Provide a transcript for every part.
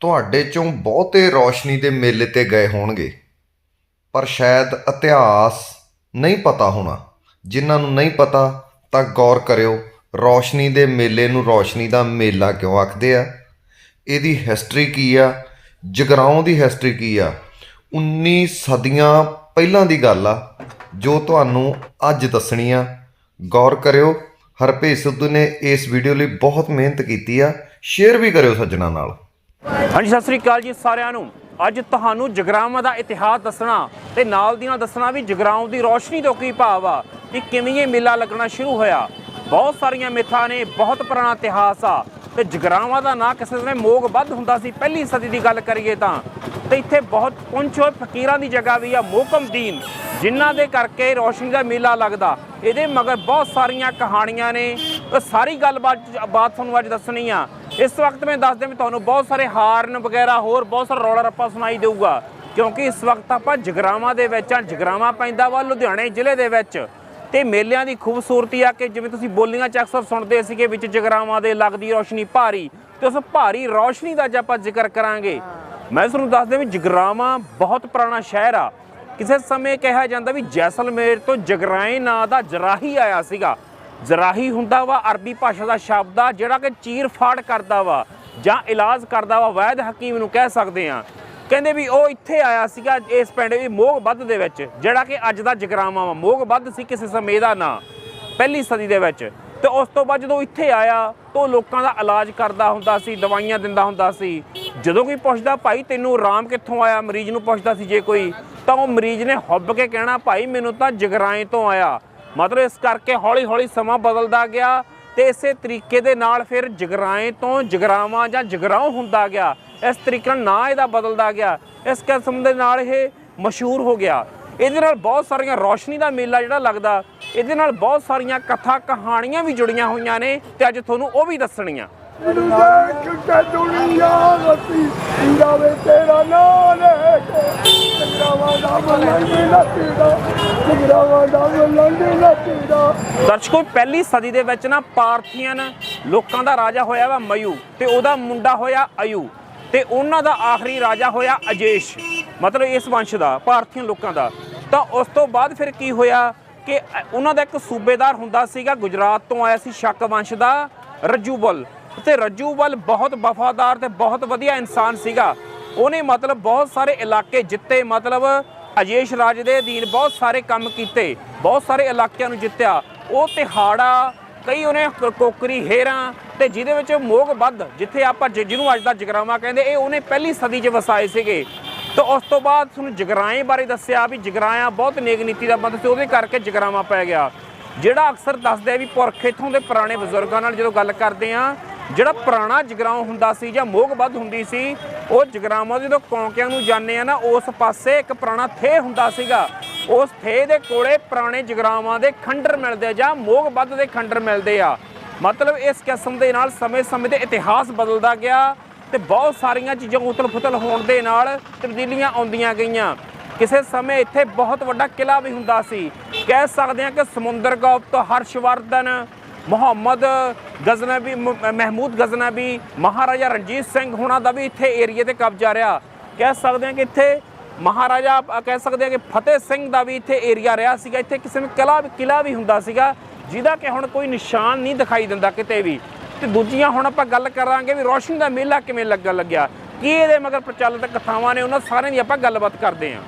ਤੁਹਾਡੇ ਚੋਂ ਬਹੁਤੇ ਰੌਸ਼ਨੀ ਦੇ ਮੇਲੇ ਤੇ ਗਏ ਹੋਣਗੇ। ਪਰ ਸ਼ਾਇਦ ਇਤਿਹਾਸ ਨਹੀਂ ਪਤਾ ਹੋਣਾ। ਜਿਨ੍ਹਾਂ ਨੂੰ ਨਹੀਂ ਪਤਾ, ਤਾਂ ਗੌਰ ਕਰਿਓ, ਰੌਸ਼ਨੀ ਦੇ ਮੇਲੇ ਨੂੰ ਰੌਸ਼ਨੀ ਦਾ ਮੇਲਾ ਕਿਉਂ ਆਖਦੇ ਆ? ਇਹਦੀ ਹਿਸਟਰੀ ਕੀ ਆ? ਜਗਰਾਉਂ ਦੀ ਹਿਸਟਰੀ ਕੀ ਆ? 19 ਸਦੀਆਂ ਪਹਿਲਾਂ ਦੀ ਗੱਲ ਆ, ਜੋ ਤੁਹਾਨੂੰ ਅੱਜ ਦੱਸਣੀ ਆ। ਗੌਰ ਕਰਿਓ ਹਰਪ੍ਰੀਤ ਸਿੱਧੂ ਨੇ ਇਸ ਵੀਡੀਓ ਲਈ ਬਹੁਤ ਮਿਹਨਤ ਕੀਤੀ ਆ। ਸ਼ੇਅਰ ਵੀ ਕਰਿਓ ਸੱਜਣਾ ਨਾਲ। ਹਾਂਜੀ, ਸਤਿ ਸ੍ਰੀ ਅਕਾਲ ਜੀ ਸਾਰਿਆਂ ਨੂੰ। ਅੱਜ ਤੁਹਾਨੂੰ ਜਗਰਾਵਾਂ ਦਾ ਇਤਿਹਾਸ ਦੱਸਣਾ ਤੇ ਨਾਲ ਦੀ ਨਾਲ ਦੱਸਣਾ ਵੀ ਜਗਰਾਉਂ ਦੀ ਰੋਸ਼ਨੀ ਤੋਂ ਕੀ ਭਾਵ ਆ, ਕਿ ਕਿਵੇਂ ਇਹ ਮੇਲਾ ਲੱਗਣਾ ਸ਼ੁਰੂ ਹੋਇਆ। ਬਹੁਤ ਸਾਰੀਆਂ ਮਿੱਥਾਂ ਨੇ, ਬਹੁਤ ਪੁਰਾਣਾ ਇਤਿਹਾਸ ਆ ਤੇ ਜਗਰਾਵਾਂ ਦਾ ਨਾਂ ਕਿਸੇ ਸਮੇਂ ਮੋਗ ਵੱਧ ਹੁੰਦਾ ਸੀ। ਪਹਿਲੀ ਸਦੀ ਦੀ ਗੱਲ ਕਰੀਏ ਤਾਂ ਤੇ ਇੱਥੇ ਬਹੁਤ ਪੁੰਛ ਹੋਏ ਫਕੀਰਾਂ ਦੀ ਜਗ੍ਹਾ ਵੀ ਆ ਮੋਕਮਦੀਨ ਜਿਨ੍ਹਾਂ ਦੇ ਕਰਕੇ ਰੋਸ਼ਨੀ ਦਾ ਮੇਲਾ ਲੱਗਦਾ। ਇਹਦੇ ਮਗਰ ਬਹੁਤ ਸਾਰੀਆਂ ਕਹਾਣੀਆਂ ਨੇ ਉਹ ਸਾਰੀ ਗੱਲਬਾਤ ਬਾਤ ਤੁਹਾਨੂੰ ਅੱਜ ਦੱਸਣੀ ਆ। ਇਸ ਵਕਤ ਮੈਂ ਦੱਸ ਦਿਆਂ ਵੀ ਤੁਹਾਨੂੰ ਬਹੁਤ ਸਾਰੇ ਹਾਰਨ ਵਗੈਰਾ, ਹੋਰ ਬਹੁਤ ਸਾਰਾ ਰੌਲਾ ਰੱਪਾ ਸੁਣਾਈ ਦੇਊਗਾ। ਕਿਉਂਕਿ ਇਸ ਵਕਤ ਆਪਾਂ ਜਗਰਾਵਾਂ ਦੇ ਵਿੱਚ ਆ, ਜਗਰਾਵਾਂ ਪੈਂਦਾ ਵਾ, ਲੁਧਿਆਣੇ ਜ਼ਿਲ੍ਹੇ ਦੇ ਵਿੱਚ। ਤੇ ਮੇਲਿਆਂ ਦੀ ਖੂਬਸੂਰਤੀ ਆ ਕਿ ਜਿਵੇਂ ਤੁਸੀਂ ਬੋਲੀਆਂ ਚ ਅਕਸਰ ਸੁਣਦੇ ਸੀਗੇ ਵਿੱਚ ਜਗਰਾਵਾਂ ਦੇ ਲੱਗਦੀ ਰੋਸ਼ਨੀ ਭਾਰੀ ਤੇ ਉਸ ਭਾਰੀ ਰੋਸ਼ਨੀ ਦਾ ਅੱਜ ਆਪਾਂ ਜ਼ਿਕਰ ਕਰਾਂਗੇ। ਮੈਂ ਤੁਹਾਨੂੰ ਦੱਸ ਦਿਆਂ ਵੀ ਜਗਰਾਵਾਂ ਬਹੁਤ ਪੁਰਾਣਾ ਸ਼ਹਿਰ ਆ। ਕਿਸੇ ਸਮੇਂ ਕਿਹਾ ਜਾਂਦਾ ਵੀ ਜੈਸਲਮੇਰ ਤੋਂ ਜਗਰਾਏ ਨਾਂ ਦਾ ਜਰਾਹੀ ਆਇਆ ਸੀਗਾ। ਜਰਾਹੀ ਹੁੰਦਾ ਵਾ, ਅਰਬੀ ਭਾਸ਼ਾ ਦਾ ਸ਼ਬਦ ਆ, ਜਿਹੜਾ ਕਿ ਚੀਰ ਫਾੜ ਕਰਦਾ ਵਾ ਜਾਂ ਇਲਾਜ ਕਰਦਾ ਵਾ, ਵੈਦ ਹਕੀਮ ਨੂੰ ਕਹਿ ਸਕਦੇ ਆ। ਕਹਿੰਦੇ ਵੀ ਉਹ ਇੱਥੇ ਆਇਆ ਸੀਗਾ, ਇਸ ਪਿੰਡ ਵੀ ਮੋਗ ਬੱਧ ਦੇ ਵਿੱਚ, ਜਿਹੜਾ ਕਿ ਅੱਜ ਦਾ ਜਗਰਾਵਾਂ ਵਾ। ਮੋਗ ਬੱਧ ਸੀ ਕਿਸੇ ਸਮੇਂ ਦਾ ਨਾਂ, ਪਹਿਲੀ ਸਦੀ ਦੇ ਵਿੱਚ। ਤੇ ਉਸ ਤੋਂ ਬਾਅਦ ਜਦੋਂ ਇੱਥੇ ਆਇਆ, ਤਾਂ ਉਹ ਲੋਕਾਂ ਦਾ ਇਲਾਜ ਕਰਦਾ ਹੁੰਦਾ ਸੀ, ਦਵਾਈਆਂ ਦਿੰਦਾ ਹੁੰਦਾ ਸੀ। ਜਦੋਂ ਕੋਈ ਪੁੱਛਦਾ, ਭਾਈ, ਤੈਨੂੰ ਆਰਾਮ ਕਿੱਥੋਂ ਆਇਆ? ਮਰੀਜ਼ ਨੂੰ ਪੁੱਛਦਾ ਸੀ, ਜੇ ਕੋਈ, ਤਾਂ ਉਹ ਮਰੀਜ਼ ਨੇ ਹੁੱਬ ਕੇ ਕਹਿਣਾ, ਭਾਈ, ਮੈਨੂੰ ਤਾਂ ਜਗਰਾਏ ਤੋਂ ਆਇਆ। ਮਤਲਬ ਇਸ ਕਰਕੇ ਹੌਲੀ ਹੌਲੀ ਸਮਾਂ ਬਦਲਦਾ ਗਿਆ ਤੇ ਇਸੇ ਤਰੀਕੇ ਦੇ ਨਾਲ ਫਿਰ ਜਗਰਾਏ ਤੋਂ ਜਗਰਾਵਾਂ ਜਾਂ ਜਗਰਾਉਂ ਹੁੰਦਾ ਗਿਆ। ਇਸ ਤਰੀਕੇ ਨਾਲ ਨਾਂ ਇਹਦਾ ਬਦਲਦਾ ਗਿਆ। ਇਸ ਕਿਸਮ ਦੇ ਨਾਲ ਇਹ ਮਸ਼ਹੂਰ ਹੋ ਗਿਆ। ਇਹਦੇ ਨਾਲ ਬਹੁਤ ਸਾਰੀਆਂ ਰੌਸ਼ਨੀ ਦਾ ਮੇਲਾ ਜਿਹੜਾ ਲੱਗਦਾ, ਇਹਦੇ ਨਾਲ ਬਹੁਤ ਸਾਰੀਆਂ ਕਥਾ ਕਹਾਣੀਆਂ ਵੀ ਜੁੜੀਆਂ ਹੋਈਆਂ ਨੇ ਤੇ ਅੱਜ ਤੁਹਾਨੂੰ ਉਹ ਵੀ ਦੱਸਣੀਆਂ। ਦੇਖ ਕੇ ਦੁਨੀਆ ਵਸੀ ਜਾਵੇ ਤੇਰਾ ਨਾਮ ਲੈ ਕੇ। ਜਗਰਾਵਾਂ ਦਾ ਮਲੰਗ ਨੱਚਦਾ ਜਗਰਾਵਾਂ ਦਾ ਮਲੰਗ ਨੱਚਦਾ। ਦਰਸ਼ਕੋ, ਪਹਿਲੀ ਸਦੀ ਦੇ ਵਿੱਚ ਨਾ ਪਾਰਥੀਅਨ ਲੋਕਾਂ ਦਾ ਰਾਜਾ ਹੋਇਆ ਵਾ ਮਯੂ ਤੇ ਉਹਦਾ ਮੁੰਡਾ ਹੋਇਆ ਅਯੂ ਤੇ ਉਹਨਾਂ ਦਾ ਆਖਰੀ ਰਾਜਾ ਹੋਇਆ ਅਜੇਸ਼। ਮਤਲਬ ਇਸ ਵੰਸ਼ ਦਾ ਪਾਰਥੀਅਨ ਲੋਕਾਂ ਦਾ। ਤਾਂ ਉਸ ਤੋਂ ਬਾਅਦ ਫਿਰ ਕੀ ਹੋਇਆ ਕਿ ਉਹਨਾਂ ਦਾ ਇੱਕ ਸੂਬੇਦਾਰ ਹੁੰਦਾ ਸੀਗਾ, ਗੁਜਰਾਤ ਤੋਂ ਆਇਆ ਸੀ ਸ਼ੱਕ ਵੰਸ਼ ਦਾ ਰਜੂਬਲ ਤੇ ਵੱਲ ਬਹੁਤ ਵਫਾਦਾਰ ਤੇ ਬਹੁਤ ਵਧੀਆ ਇਨਸਾਨ ਸੀਗਾ। ਉਹਨੇ ਮਤਲਬ ਬਹੁਤ ਸਾਰੇ ਇਲਾਕੇ ਜਿੱਤੇ, ਮਤਲਬ ਅਜੇਸ਼ ਰਾਜ ਦੇ ਅਧੀਨ ਬਹੁਤ ਸਾਰੇ ਕੰਮ ਕੀਤੇ, ਬਹੁਤ ਸਾਰੇ ਇਲਾਕਿਆਂ ਨੂੰ ਜਿੱਤਿਆ। ਉਹ ਤਿਹਾੜਾ, ਕਈ ਉਹਨੇ ਕੋਕਰੀ ਹੇਰਾਂ ਤੇ ਜਿਹਦੇ ਵਿੱਚ ਮੋਗ ਵੱਧ, ਜਿੱਥੇ ਆਪਾਂ ਜਿ- ਜਿਹਨੂੰ ਅੱਜ ਦਾ ਜਗਰਾਵਾ ਕਹਿੰਦੇ, ਇਹ ਉਹਨੇ ਪਹਿਲੀ ਸਦੀ 'ਚ ਵਸਾਏ ਸੀਗੇ। ਤਾਂ ਉਸ ਤੋਂ ਬਾਅਦ ਤੁਹਾਨੂੰ ਜਗਰਾਏ ਬਾਰੇ ਦੱਸਿਆ ਵੀ ਜਗਰਾਇਆ ਬਹੁਤ ਨੇਕ ਨੀਤੀ ਦਾ ਬੰਦ ਸੀ, ਉਹਦੇ ਕਰਕੇ ਜਗਰਾਵਾ ਪੈ ਗਿਆ। ਜਿਹੜਾ ਅਕਸਰ ਦੱਸਦੇ ਆ ਵੀ ਪੁਰਖ ਇੱਥੋਂ ਦੇ ਪੁਰਾਣੇ ਬਜ਼ੁਰਗਾਂ ਨਾਲ ਜਦੋਂ ਗੱਲ ਕਰਦੇ ਆ ਜਿਹੜਾ ਪੁਰਾਣਾ ਜਗਰਾਉਂ ਹੁੰਦਾ ਸੀ ਜਾਂ ਮੋਗ ਵੱਧ ਹੁੰਦੀ ਸੀ, ਉਹ ਜਗਰਾਵਾਂ ਜਦੋਂ ਕੌਂਕਿਆਂ ਨੂੰ ਜਾਂਦੇ ਆ ਨਾ, ਉਸ ਪਾਸੇ ਇੱਕ ਪੁਰਾਣਾ ਥੇ ਹੁੰਦਾ ਸੀਗਾ। ਉਸ ਥੇ ਦੇ ਕੋਲੇ ਪੁਰਾਣੇ ਜਗਰਾਵਾਂ ਦੇ ਖੰਡਰ ਮਿਲਦੇ ਆ ਜਾਂ ਮੋਗ ਵੱਧ ਦੇ ਖੰਡਰ ਮਿਲਦੇ ਆ। ਮਤਲਬ ਇਸ ਕਿਸਮ ਦੇ ਨਾਲ ਸਮੇਂ-ਸਮੇਂ ਦੇ ਇਤਿਹਾਸ ਬਦਲਦਾ ਗਿਆ ਤੇ ਬਹੁਤ ਸਾਰੀਆਂ ਚੀਜ਼ਾਂ ਉਤਲ-ਫੁਤਲ ਹੋਣ ਦੇ ਨਾਲ ਤਬਦੀਲੀਆਂ ਆਉਂਦੀਆਂ ਗਈਆਂ। ਕਿਸੇ ਸਮੇਂ ਇੱਥੇ ਬਹੁਤ ਵੱਡਾ ਕਿਲਾ ਵੀ ਹੁੰਦਾ ਸੀ। ਕਹਿ ਸਕਦੇ ਹਾਂ ਕਿ ਸਮੁੰਦਰ ਤੋਂ ਹਰਸ਼ਵਰਧਨ ਮੁਹੰਮਦ ਗਜ਼ਨਵੀ, ਮ- ਮਹਿਮੂਦ ਗਜ਼ਨਵੀ, ਮਹਾਰਾਜਾ ਰਣਜੀਤ ਸਿੰਘ ਹੋਣਾ ਦਾ ਵੀ ਇੱਥੇ ਏਰੀਏ ਤੇ ਕਬਜ਼ਾ ਰਿਹਾ। ਕਹਿ ਸਕਦੇ ਹਾਂ ਕਿ ਇੱਥੇ ਮਹਾਰਾਜਾ ਕਹਿ ਸਕਦੇ ਹਾਂ ਕਿ ਫਤਿਹ ਸਿੰਘ ਦਾ ਵੀ ਇੱਥੇ ਏਰੀਆ ਰਿਹਾ ਸੀਗਾ। ਇੱਥੇ ਕਿਸੇ ਨੂੰ ਕਿਲਾ ਕਿਲਾ ਵੀ ਹੁੰਦਾ ਸੀਗਾ, ਜਿਹਦਾ ਕਿ ਹੁਣ ਕੋਈ ਨਿਸ਼ਾਨ ਨਹੀਂ ਦਿਖਾਈ ਦਿੰਦਾ ਕਿਤੇ ਵੀ। ਤੇ ਦੂਜੀਆਂ ਹੁਣ ਆਪਾਂ ਗੱਲ ਕਰਾਂਗੇ ਵੀ ਰੋਸ਼ਨੀ ਦਾ ਮੇਲਾ ਕਿਵੇਂ ਲੱਗਣ ਲੱਗਿਆ। ਕੀ ਇਹਦੇ ਮਗਰ ਪ੍ਰਚਲਿਤ ਕਥਾਵਾਂ ਨੇ? ਉਹਨਾਂ ਸਾਰਿਆਂ ਦੀ ਆਪਾਂ ਗੱਲਬਾਤ ਕਰਦੇ ਹਾਂ।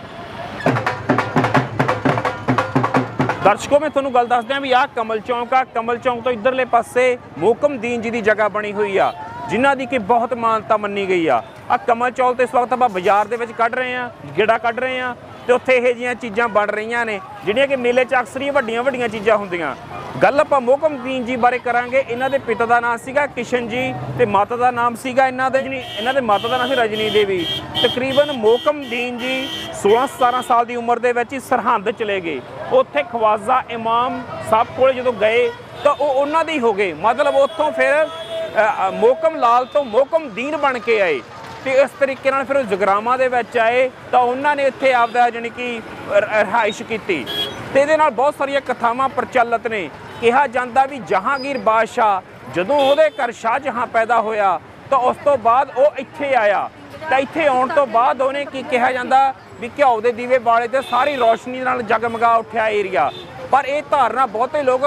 ਦਰਸ਼ਕੋ, ਮੈਂ ਤੁਹਾਨੂੰ ਗੱਲ ਦੱਸਦਿਆਂ ਵੀ ਆਹ ਕਮਲ ਚੌਂਕ ਆ। ਕਮਲ ਚੌਂਕ ਤੋਂ ਇਧਰਲੇ ਪਾਸੇ ਮੋਕਮਦੀਨ ਜੀ ਦੀ ਜਗ੍ਹਾ ਬਣੀ ਹੋਈ ਆ, ਜਿਨ੍ਹਾਂ ਦੀ ਕਿ ਬਹੁਤ ਮਾਨਤਾ ਮੰਨੀ ਗਈ ਆ। ਆ ਕਮਲ ਚੌਕ ਤੇ ਇਸ ਵਕਤ ਆਪਾਂ ਬਾਜ਼ਾਰ ਦੇ ਵਿੱਚ ਕੱਢ ਰਹੇ ਆ, ਗੇੜਾ ਕੱਢ ਰਹੇ ਆ ਤੇ ਉੱਥੇ ਇਹੋ ਜਿਹੀਆਂ ਚੀਜ਼ਾਂ ਬਣ ਰਹੀਆਂ ਨੇ, ਜਿਹੜੀਆਂ ਕਿ ਮੇਲੇ 'ਚ ਅਕਸਰ ਹੀ ਵੱਡੀਆਂ ਵੱਡੀਆਂ ਚੀਜ਼ਾਂ ਹੁੰਦੀਆਂ। ਗੱਲ ਆਪਾਂ ਮੋਕਮਦੀਨ ਜੀ ਬਾਰੇ ਕਰਾਂਗੇ। ਇਹਨਾਂ ਦੇ ਪਿਤਾ ਦਾ ਨਾਮ ਸੀਗਾ ਕਿਸ਼ਨ ਜੀ ਤੇ ਮਾਤਾ ਦਾ ਨਾਮ ਸੀਗਾ ਇਹਨਾਂ ਦੇ। ਜਿਹੜੀ ਇਹਨਾਂ ਦੇ ਮਾਤਾ ਦਾ ਨਾਮ ਸੀ ਰਜਨੀ ਦੇਵੀ। ਤਕਰੀਬਨ ਮੋਕਮਦੀਨ ਜੀ 16 17 ਸਾਲ ਦੀ ਉਮਰ ਦੇ ਵਿੱਚ ਹੀ ਸਰਹੰਦ ਚਲੇ ਗਏ। ਉੱਥੇ ਖਵਾਜ਼ਾ ਇਮਾਮ ਸਾਹਿਬ ਕੋਲੇ ਜਦੋਂ ਗਏ ਤਾਂ ਉਹ ਉਹਨਾਂ ਦੇ ਹੀ ਹੋ ਗਏ। ਮਤਲਬ ਉੱਥੋਂ ਫਿਰ ਅ, ਮੋਕਮ ਲਾਲ ਤੋਂ ਮੋਕਮ ਦੀਨ ਬਣ ਕੇ ਆਏ। ਤੇ ਇਸ ਤਰੀਕੇ ਨਾਲ ਫਿਰ ਉਹ ਜਗਰਾਵਾਂ ਦੇ ਵਿੱਚ ਆਏ ਤਾਂ ਉਹਨਾਂ ਨੇ ਇੱਥੇ ਆਪਦਾ ਜਾਣੀ ਕਿ ਰ- ਰਿਹਾਇਸ਼ ਕੀਤੀ। ਤੇ ਇਹਦੇ ਨਾਲ ਬਹੁਤ ਸਾਰੀਆਂ ਕਥਾਵਾਂ ਪ੍ਰਚਲਿਤ ਨੇ। ਕਿਹਾ ਜਾਂਦਾ ਵੀ ਜਹਾਂਗੀਰ ਬਾਦਸ਼ਾਹ ਜਦੋਂ ਉਹਦੇ ਘਰ ਸ਼ਾਹਜਹਾਂ ਪੈਦਾ ਹੋਇਆ ਤਾਂ ਉਸ ਤੋਂ ਬਾਅਦ ਉਹ ਇੱਥੇ ਆਇਆ। ਤਾਂ ਇੱਥੇ ਆਉਣ ਤੋਂ ਬਾਅਦ ਉਹਨੇ ਕੀ ਕਿਹਾ ਜਾਂਦਾ ਵੀ ਘਿਓ ਦੇ ਦੀਵੇ ਬਾਲੇ ਤੇ ਸਾਰੀ ਰੋਸ਼ਨੀ ਨਾਲ ਜਗਮਗਾ ਉੱਠਿਆ ਏਰੀਆ। ਪਰ ਇਹ ਧਾਰਨਾ ਬਹੁਤੇ ਲੋਕ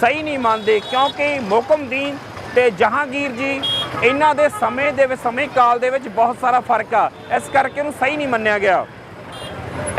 ਸਹੀ ਨਹੀਂ ਮੰਨਦੇ ਕਿਉਂਕਿ ਮੁਕਮਦੀਨ ਤੇ ਜਹਾਂਗੀਰ ਜੀ, ਇਹਨਾਂ ਦੇ ਸਮੇਂ ਦੇ ਵਿੱਚ, ਸਮੇਂ ਕਾਲ ਦੇ ਵਿੱਚ ਬਹੁਤ ਸਾਰਾ ਫ਼ਰਕ ਆ। ਇਸ ਕਰਕੇ ਇਹਨੂੰ ਸਹੀ ਨਹੀਂ ਮੰਨਿਆ ਗਿਆ।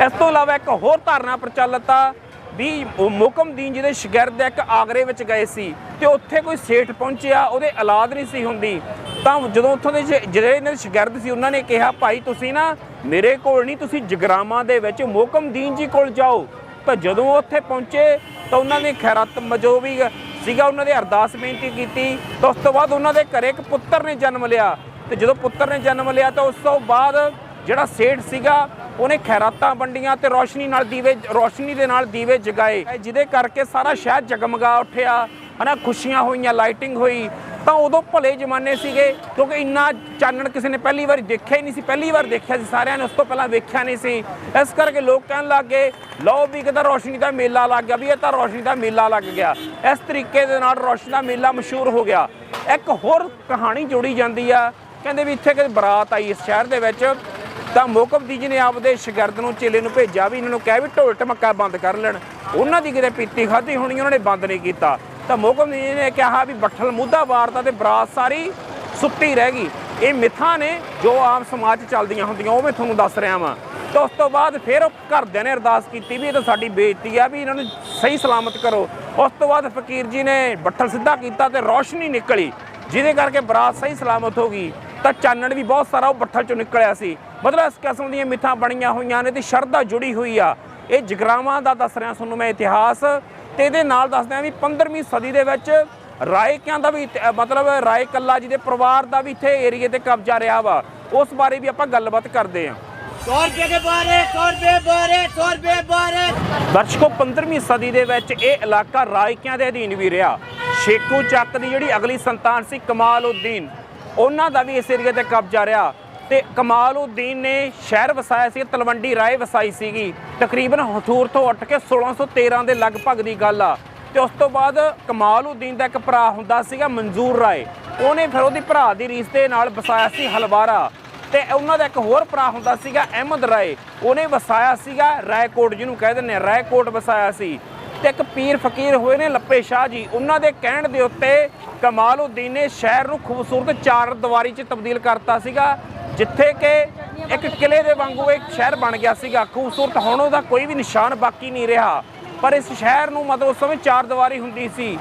ਇਸ ਤੋਂ ਇਲਾਵਾ ਇੱਕ ਹੋਰ ਧਾਰਨਾ ਪ੍ਰਚਲਿਤ ਆ ਵੀ ਉਹ ਮੁਕਮਦੀਨ ਜੀ ਦੇ ਸ਼ਾਗਿਰਦ ਇੱਕ ਆਗਰੇ ਵਿੱਚ ਗਏ ਸੀ ਤੇ ਉੱਥੇ ਕੋਈ ਸੇਠ ਪਹੁੰਚਿਆ, ਉਹਦੇ ਔਲਾਦ ਨਹੀਂ ਸੀ ਹੁੰਦੀ। ਤਾਂ ਜਦੋਂ ਉੱਥੋਂ ਦੇ ਜਿਹੜੇ ਇਹਨਾਂ ਦੇ ਸ਼ਾਗਿਰਦ ਸੀ, ਉਹਨਾਂ ਨੇ ਕਿਹਾ, ਭਾਈ, ਤੁਸੀਂ ਨਾ ਮੇਰੇ ਕੋਲ ਨਹੀਂ, ਤੁਸੀਂ ਜਗਰਾਵਾਂ ਦੇ ਵਿੱਚ ਮੋਕਮਦੀਨ ਜੀ ਕੋਲ ਜਾਓ। ਤਾਂ ਜਦੋਂ ਉੱਥੇ ਪਹੁੰਚੇ, ਤਾਂ ਉਹਨਾਂ ਨੇ ਖੈਰਤ ਜੋ ਵੀ ਸੀਗਾ, ਉਹਨਾਂ ਦੇ ਅਰਦਾਸ ਬੇਨਤੀ ਕੀਤੀ। ਤਾਂ ਉਸ ਤੋਂ ਬਾਅਦ ਉਹਨਾਂ ਦੇ ਘਰੇ ਇੱਕ ਪੁੱਤਰ ਨੇ ਜਨਮ ਲਿਆ। ਤੇ ਜਦੋਂ ਪੁੱਤਰ ਨੇ ਜਨਮ ਲਿਆ, ਤਾਂ ਉਸ ਤੋਂ ਬਾਅਦ ਜਿਹੜਾ ਸੇਠ ਸੀਗਾ, ਉਹਨੇ ਖੈਰਾਤਾਂ ਵੰਡੀਆਂ ਤੇ ਰੋਸ਼ਨੀ ਨਾਲ ਦੀਵੇ ਰੋਸ਼ਨੀ ਦੇ ਨਾਲ ਦੀਵੇ ਜਗਾਏ। ਜਿਹਦੇ ਕਰਕੇ ਸਾਰਾ ਸ਼ਹਿਰ ਜਗਮਗਾ ਉੱਠਿਆ। ਹਨਾ, ਖੁਸ਼ੀਆਂ ਹੋਈਆਂ, ਲਾਈਟਿੰਗ ਹੋਈ। ਤਾਂ ਉਦੋਂ ਭਲੇ ਜ਼ਮਾਨੇ ਸੀਗੇ, ਕਿਉਂਕਿ ਇੰਨਾ ਚਾਨਣ ਕਿਸੇ ਨੇ ਪਹਿਲੀ ਵਾਰ ਦੇਖਿਆ ਹੀ ਨਹੀਂ ਸੀ। ਪਹਿਲੀ ਵਾਰ ਦੇਖਿਆ ਸੀ ਸਾਰਿਆਂ ਨੇ, ਉਸ ਤੋਂ ਪਹਿਲਾਂ ਵੇਖਿਆ ਨਹੀਂ ਸੀ। ਇਸ ਕਰਕੇ ਲੋਕ ਕਹਿਣ ਲੱਗ ਗਏ, ਲਓ ਵੀ ਕਿਤੇ ਰੋਸ਼ਨੀ ਦਾ ਮੇਲਾ ਲੱਗ ਗਿਆ, ਵੀ ਇਹ ਤਾਂ ਰੋਸ਼ਨੀ ਦਾ ਮੇਲਾ ਲੱਗ ਗਿਆ। ਇਸ ਤਰੀਕੇ ਦੇ ਨਾਲ ਰੋਸ਼ਨੀ ਦਾ ਮੇਲਾ ਮਸ਼ਹੂਰ ਹੋ ਗਿਆ। ਇੱਕ ਹੋਰ ਕਹਾਣੀ ਜੋੜੀ ਜਾਂਦੀ ਆ, ਕਹਿੰਦੇ ਵੀ ਇੱਥੇ ਕਿ ਬਰਾਤ ਆਈ ਇਸ ਸ਼ਹਿਰ ਦੇ ਵਿੱਚ। ਤਾਂ ਮੋਕਬ ਦੀ ਜੀ ਨੇ ਆਪਦੇ ਸ਼ਾਗਿਰਦ ਨੂੰ, ਚੇਲੇ ਨੂੰ ਭੇਜਿਆ ਵੀ ਇਹਨਾਂ ਨੂੰ ਕਹਿ ਵੀ ਢੋਲ ਢਮੱਕਾ ਬੰਦ ਕਰ ਲੈਣ। ਉਹਨਾਂ ਦੀ ਕਿਤੇ ਪੀਤੀ ਖਾਧੀ ਹੋਣੀ, ਉਹਨਾਂ ਨੇ ਬੰਦ ਨਹੀਂ ਕੀਤਾ। ਤਾਂ ਮੋਕਬਦੀ ਜੀ ਨੇ ਕਿਹਾ ਵੀ ਬੱਠਲ ਮੁੱਦਾ ਵਾਰਤਾ ਤੇ ਬਰਾਤ ਸਾਰੀ ਸੁੱਤੀ ਰਹਿ ਗਈ। ਇਹ ਮਿੱਥਾਂ ਨੇ ਜੋ ਆਮ ਸਮਾਜ 'ਚ ਚੱਲਦੀਆਂ ਹੁੰਦੀਆਂ, ਉਹ ਮੈਂ ਤੁਹਾਨੂੰ ਦੱਸ ਰਿਹਾ ਵਾਂ। ਤਾਂ ਉਸ ਤੋਂ ਬਾਅਦ ਫਿਰ ਉਹ ਘਰਦਿਆਂ ਨੇ ਅਰਦਾਸ ਕੀਤੀ ਵੀ ਇਹ ਤਾਂ ਸਾਡੀ ਬੇਇੱਜ਼ਤੀ ਆ, ਵੀ ਇਹਨਾਂ ਨੂੰ ਸਹੀ ਸਲਾਮਤ ਕਰੋ। ਉਸ ਤੋਂ ਬਾਅਦ ਫਕੀਰ ਜੀ ਨੇ ਬੱਠਲ ਸਿੱਧਾ ਕੀਤਾ ਤੇ ਰੌਸ਼ਨੀ ਨਿਕਲੀ, ਜਿਹਦੇ ਕਰਕੇ ਬਰਾਤ ਸਹੀ ਸਲਾਮਤ ਹੋ ਗਈ। ਤਾਂ ਚਾਨਣ ਵੀ ਬਹੁਤ ਸਾਰਾ ਉਹ ਬੱਠਲ ਚੋਂ ਨਿਕਲਿਆ ਸੀ। ਮਤਲਬ ਇਸ ਕਿਸਮ ਦੀਆਂ ਮਿੱਥਾਂ ਬਣੀਆਂ ਹੋਈਆਂ ਨੇ ਤੇ ਸ਼ਰਧਾ ਜੁੜੀ ਹੋਈ ਆ। ਇਹ ਜਗਰਾਵਾਂ ਦਾ ਦੱਸ ਰਿਹਾ, ਤੁਹਾਨੂੰ ਮੈਂ ਇਤਿਹਾਸ ਤੇ ਇਹਦੇ ਨਾਲ ਦੱਸਦੇ ਹਾਂ ਵੀ 15ਵੀਂ ਸਦੀ ਦੇ ਵਿੱਚ ਰਾਇਕਿਆਂ ਦਾ ਵੀ ਮਤਲਬ ਰਾਏ ਕੱਲਾ ਜੀ ਦੇ ਪਰਿਵਾਰ ਦਾ ਵੀ ਇੱਥੇ ਏਰੀਏ ਤੇ ਕਬਜ਼ਾ ਰਿਹਾ ਵਾ। ਉਸ ਬਾਰੇ ਵੀ ਆਪਾਂ ਗੱਲਬਾਤ ਕਰਦੇ ਹਾਂ। 100 ਰੁਪਏ ਦੇ ਬਾਰੇ 100 ਰੁਪਏ ਬਾਰੇ 100 ਰੁਪਏ ਬਾਰੇ। ਦਰਸ਼ਕੋ 15ਵੀਂ ਸਦੀ ਦੇ ਵਿੱਚ ਇਹ ਇਲਾਕਾ ਰਾਏਕਿਆਂ ਦੇ ਅਧੀਨ ਵੀ ਰਿਹਾ। ਸ਼ੇਖੂ ਚੱਕ ਦੀ ਜਿਹੜੀ ਅਗਲੀ ਸੰਤਾਨ ਸੀ ਕਮਾਲਉਦੀਨ ਉਹਨਾਂ ਦਾ ਵੀ ਇਸ ਏਰੀਏ ਤੇ ਕਬਜ਼ਾ ਰਿਹਾ। ਤੇ ਕਮਾਲਉਦੀਨ ਨੇ ਸ਼ਹਿਰ ਵਸਾਇਆ ਸੀ, ਤਲਵੰਡੀ ਰਾਏ ਵਸਾਈ ਸੀਗੀ। ਤਕਰੀਬਨ ਹਥੂਰ ਤੋਂ ਉੱਠ ਕੇ 1613 ਦੇ ਲਗਭਗ ਦੀ ਗੱਲ ਆ। ਤੇ ਉਸ ਤੋਂ ਬਾਅਦ ਕਮਾਲਉਦੀਨ ਦਾ ਇੱਕ ਭਰਾ ਹੁੰਦਾ ਸੀਗਾ ਮਨਜ਼ੂਰ ਰਾਏ। ਉਹਨੇ ਫਿਰ ਉਹਦੀ ਭਰਾ ਦੀ ਰੀਸ ਦੇ ਨਾਲ ਵਸਾਇਆ ਸੀ ਹਲਵਾਰਾ। ਤੇ ਉਹਨਾਂ ਦਾ ਇੱਕ ਹੋਰ ਭਰਾ ਹੁੰਦਾ ਸੀਗਾ ਅਹਿਮਦ ਰਾਏ। ਉਹਨੇ ਵਸਾਇਆ ਸੀਗਾ ਰਾਏਕੋਟ ਜਿਹਨੂੰ ਕਹਿ ਦਿੰਦੇ ਆ, ਰਾਏਕੋਟ ਵਸਾਇਆ ਸੀ। ਤੇ ਇੱਕ ਪੀਰ ਫਕੀਰ ਹੋਏ ਨੇ ਲੱਪੇ ਸ਼ਾਹ ਜੀ। ਉਹਨਾਂ ਦੇ ਕਹਿਣ ਦੇ ਉੱਤੇ ਕਮਾਲਉਦੀਨ ਨੇ ਸ਼ਹਿਰ ਨੂੰ ਖੂਬਸੂਰਤ ਚਾਰ ਦੀਵਾਰੀ 'ਚ ਤਬਦੀਲ ਕਰਤਾ ਸੀਗਾ। ਜਿੱਥੇ ਕਿ ਇੱਕ ਕਿਲੇ ਦੇ ਵਾਂਗੂ ਇੱਕ ਸ਼ਹਿਰ ਬਣ ਗਿਆ ਸੀਗਾ। ਖੂਬਸੂਰਤ ਹੁਣ ਉਹਦਾ ਕੋਈ ਵੀ ਨਿਸ਼ਾਨ ਬਾਕੀ ਨਹੀਂ ਰਿਹਾ। ਪਰ ਇਸ ਸ਼ਹਿਰ ਨੂੰ ਮਤਲਬ ਉਸ ਸਮੇਂ ਚਾਰ ਦੀਵਾਰੀ ਹੁੰਦੀ ਸੀ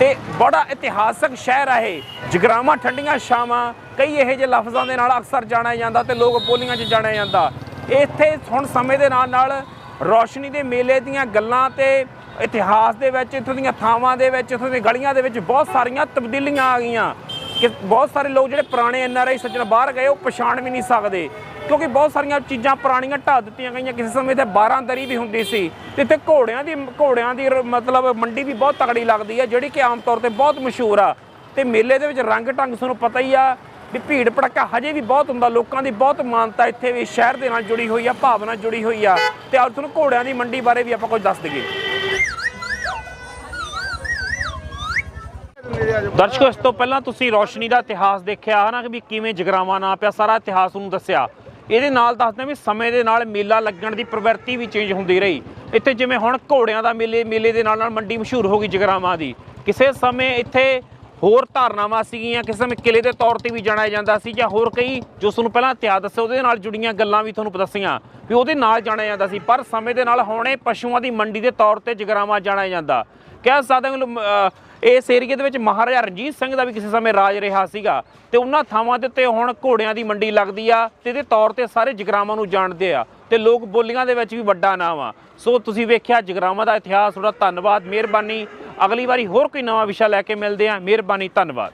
ਤੇ ਬੜਾ ਇਤਿਹਾਸਕ ਸ਼ਹਿਰ ਆ ਇਹ। ਜਗਰਾਵਾਂ, ਠੰਡੀਆਂ ਛਾਵਾਂ, ਕਈ ਇਹੋ ਜਿਹੇ ਲਫ਼ਜ਼ਾਂ ਦੇ ਨਾਲ ਅਕਸਰ ਜਾਣਿਆ ਜਾਂਦਾ ਤੇ ਲੋਕ ਬੋਲੀਆਂ 'ਚ ਜਾਣਿਆ ਜਾਂਦਾ। ਇੱਥੇ ਹੁਣ ਸਮੇਂ ਦੇ ਨਾਲ ਨਾਲ ਰੌਸ਼ਨੀ ਦੇ ਮੇਲੇ ਦੀਆਂ ਗੱਲਾਂ ਤੇ ਇਤਿਹਾਸ ਦੇ ਵਿੱਚ, ਇੱਥੋਂ ਦੀਆਂ ਥਾਵਾਂ ਦੇ ਵਿੱਚ, ਇੱਥੋਂ ਦੀਆਂ ਗਲੀਆਂ ਦੇ ਵਿੱਚ ਬਹੁਤ ਸਾਰੀਆਂ ਤਬਦੀਲੀਆਂ ਆ ਗਈਆਂ। ਕਿ ਬਹੁਤ ਸਾਰੇ ਲੋਕ ਜਿਹੜੇ ਪੁਰਾਣੇ ਐੱਨ ਆਰ ਆਈ ਸੱਜਣ ਬਾਹਰ ਗਏ, ਉਹ ਪਛਾਣ ਵੀ ਨਹੀਂ ਸਕਦੇ। ਕਿਉਂਕਿ ਬਹੁਤ ਸਾਰੀਆਂ ਚੀਜ਼ਾਂ ਪੁਰਾਣੀਆਂ ਢਾਹ ਦਿੱਤੀਆਂ ਗਈਆਂ। ਕਿਸੇ ਸਮੇਂ ਤੇ 12 ਦਰੀ ਵੀ ਹੁੰਦੀ ਸੀ ਤੇ ਇੱਥੇ ਘੋੜਿਆਂ ਦੀ ਘੋੜਿਆਂ ਦੀ ਰ- ਮਤਲਬ ਮੰਡੀ ਵੀ ਬਹੁਤ ਤਕੜੀ ਲੱਗਦੀ ਹੈ, ਜਿਹੜੀ ਕਿ ਆਮ ਤੌਰ ਤੇ ਬਹੁਤ ਮਸ਼ਹੂਰ ਆ। ਤੇ ਮੇਲੇ ਦੇ ਵਿੱਚ ਰੰਗ ਢੰਗ ਤੁਹਾਨੂੰ ਪਤਾ ਹੀ ਆ ਵੀ ਭੀੜ ਭੜੱਕਾ ਹਜੇ ਵੀ ਬਹੁਤ ਹੁੰਦਾ। ਲੋਕਾਂ ਦੀ ਬਹੁਤ ਮਾਨਤਾ ਇੱਥੇ ਵੀ ਸ਼ਹਿਰ ਦੇ ਨਾਲ ਜੁੜੀ ਹੋਈ ਆ ਭਾਵਨਾ ਜੁੜੀ ਹੋਈ ਆ। ਤੇ ਅੱਜ ਤੁਹਾਨੂੰ ਘੋੜਿਆਂ ਦੀ ਮੰਡੀ ਬਾਰੇ ਵੀ ਆਪਾਂ ਕੁਝ ਦੱਸ ਦਈਏ। ਦਰਸ਼ਕੋ, ਇਸ ਤੋਂ ਪਹਿਲਾਂ ਤੁਸੀਂ ਰੋਸ਼ਨੀ ਦਾ ਇਤਿਹਾਸ ਦੇਖਿਆ ਹਨਾ ਕਿ ਵੀ ਕਿਵੇਂ ਜਗਰਾਵਾਂ ਨਾ ਪਿਆ, ਸਾਰਾ ਇਤਿਹਾਸ ਨੂੰ ਦੱਸਿਆ। ਇਹਦੇ ਨਾਲ ਦੱਸਦੇ ਵੀ ਸਮੇਂ ਦੇ ਨਾਲ ਮੇਲਾ ਲੱਗਣ ਦੀ ਪ੍ਰਵਿਰਤੀ ਵੀ ਚੇਂਜ ਹੁੰਦੀ ਰਹੀ। ਇੱਥੇ ਜਿਵੇਂ ਹੁਣ ਘੋੜਿਆਂ ਦਾ ਮੇਲੇ ਮੇਲੇ ਦੇ ਨਾਲ ਨਾਲ ਮੰਡੀ ਮਸ਼ਹੂਰ ਹੋ ਗਈ ਜਗਰਾਵਾਂ ਦੀ। ਕਿਸੇ ਸਮੇਂ ਇੱਥੇ ਹੋਰ ਧਾਰਨਾਵਾਂ ਸੀਗੀਆਂ, ਕਿਸੇ ਸਮੇਂ ਕਿਲੇ ਦੇ ਤੌਰ ਤੇ ਵੀ ਜਾਣਿਆ ਜਾਂਦਾ ਸੀ ਜਾਂ ਹੋਰ ਕਈ ਜੋ ਤੁਹਾਨੂੰ ਪਹਿਲਾਂ ਇਤਿਹਾਸ ਦੱਸਿਆ, ਉਹਦੇ ਨਾਲ ਜੁੜੀਆਂ ਗੱਲਾਂ ਵੀ ਤੁਹਾਨੂੰ ਦੱਸੀਆਂ ਵੀ ਉਹਦੇ ਨਾਲ ਜਾਣਿਆ ਜਾਂਦਾ ਸੀ। ਪਰ ਸਮੇਂ ਦੇ ਨਾਲ ਹੁਣੇ ਪਸ਼ੂਆਂ ਦੀ ਮੰਡੀ ਦੇ ਤੌਰ ਤੇ ਜਗਰਾਵਾਂ ਜਾਣਿਆ ਜਾਂਦਾ। ਕਹਿ ਸਕਦੇ ਹਾਂ ਇਸ ਏਰੀਏ ਦੇ ਵਿੱਚ ਮਹਾਰਾਜਾ ਰਣਜੀਤ ਸਿੰਘ ਦਾ ਵੀ ਕਿਸੇ ਸਮੇਂ ਰਾਜ ਰਿਹਾ ਸੀਗਾ ਤੇ ਉਹਨਾਂ ਥਾਵਾਂ ਦੇ ਉੱਤੇ ਹੁਣ ਘੋੜਿਆਂ ਦੀ ਮੰਡੀ ਲੱਗਦੀ ਆ ਤੇ ਇਹਦੇ ਤੌਰ ਤੇ ਸਾਰੇ ਜਗਰਾਵਾਂ ਨੂੰ ਜਾਣਦੇ ਆ ਤੇ ਲੋਕ ਬੋਲੀਆਂ ਦੇ ਵਿੱਚ ਵੀ ਵੱਡਾ ਨਾਮ ਆ। ਸੋ ਤੁਸੀਂ ਵੇਖਿਆ ਜਗਰਾਵਾਂ ਦਾ ਇਤਿਹਾਸ, ਤੁਹਾਡਾ ਧੰਨਵਾਦ, ਮਿਹਰਬਾਨੀ। ਅਗਲੀ ਵਾਰੀ ਹੋਰ ਕੋਈ ਨਵਾਂ ਵਿਸ਼ਾ ਲੈ ਕੇ ਮਿਲਦੇ ਆ। ਮਿਹਰਬਾਨੀ, ਧੰਨਵਾਦ।